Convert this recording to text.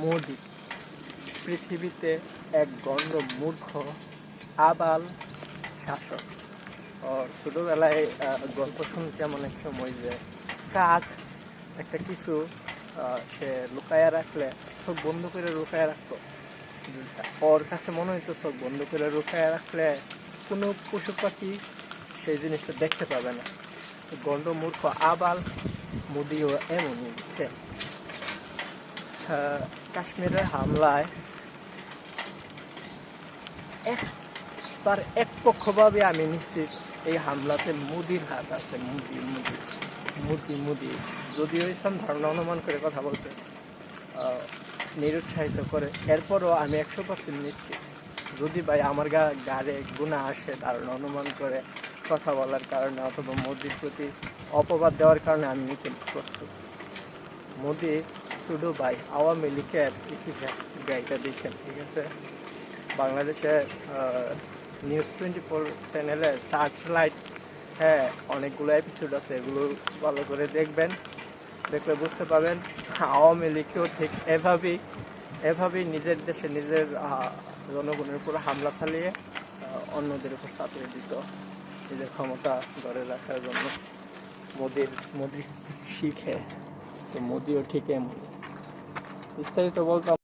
মোদি। পৃথিবীতে এক গণ্ড মূর্খ আবাল শাসক। ছোটবেলায় গল্প শুনতে এমন এক সময় যে কাক একটা কিছু সে লুকায়া রাখলে চোখ বন্ধ করে লুকায়া রাখতো। ওর কাছে মনে হইতো চোখ বন্ধ করে লুকায়া রাখলে কোনো পশু পাখি সেই জিনিসটা দেখতে পাবে না। গণ্ড মূর্খ আবাল মোদিও এমনই। আহ, কাশ্মীরের হামলায় এক পক্ষভাবে আমি নিশ্চিত, এই হামলাতে মুদির হাত আছে, মুদি মুদি মুদি মুদি। যদিও ইসলাম ধারণা অনুমান করে কথা বলতে নিরুৎসাহিত করে, এরপরও আমি একশো পার্সেন্ট নিশ্চিত। যদি ভাই আমার গা গাড়ে গুণা আসে ধারণা অনুমান করে কথা বলার কারণে অথবা মোদির প্রতি অপবাদ দেওয়ার কারণে আমি নিতে প্রস্তুত। মোদি শুধু ভাই, আওয়ামী লীগের ইতিহাস গাইটা দেখেন, ঠিক আছে? বাংলাদেশে নিউজ টোয়েন্টি ফোর চ্যানেলে সার্চ লাইট হ্যাঁ অনেকগুলো এপিসোড আছে, এগুলো ভালো করে দেখবেন। দেখলে বুঝতে পারবেন, আওয়ামী লীগকেও ঠিক এভাবেই এভাবেই নিজের দেশে নিজের জনগণের উপর হামলা চালিয়ে অন্যদের উপর চাপিয়ে দিত। নিজের ক্ষমতা ধরে রাখার জন্য মোদির মোদির কাছ থেকে শিখে। তো মোদিও ঠিক এমন বিস্তারিত বলতাম